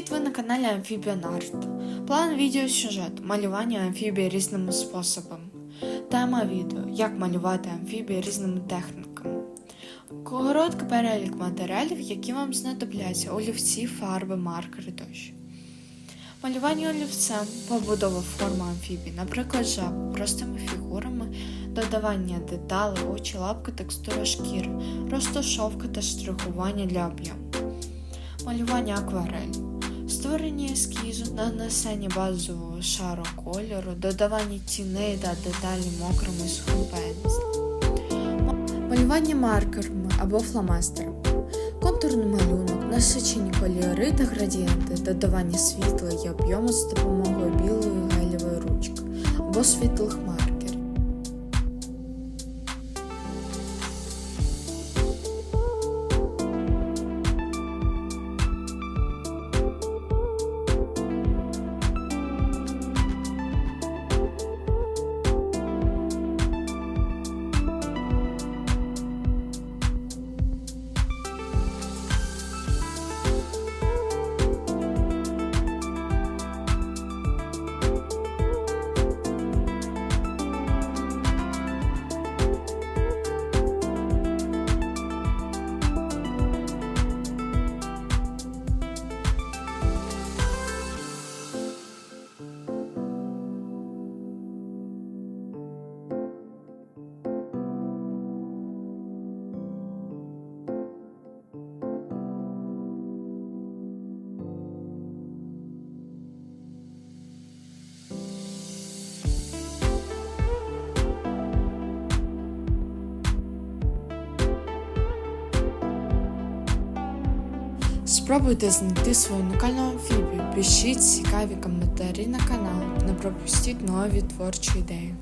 каналі Амфібіан Арт. План відеосюжет малювання амфібії різними способами. Тема відео як малювати амфібії різними техніками. Короткий перелік матеріалів, які вам знадобляться олівці, фарби, маркери тощо. Малювання олівцем, побудова форми амфібії, наприклад, жаб, простими фігурами, додавання деталей, очі, лапки, текстура шкіри, розташовка та штрихування для об'єму. Малювання акварель. Створення ескізу, нанесення базового шару кольору, додавання тіней та деталі мокрими сухим. Малювання маркерами або фломастерами. Контурний малюнок, насичені кольори та градієнти, додавання світла і об'єму з допомогою білої гелєвої ручки або світлих маркерів. Спробуйте знайти свою унікальну амфібію, пишіть цікаві коментарі на канал, не пропустіть нові творчі ідеї.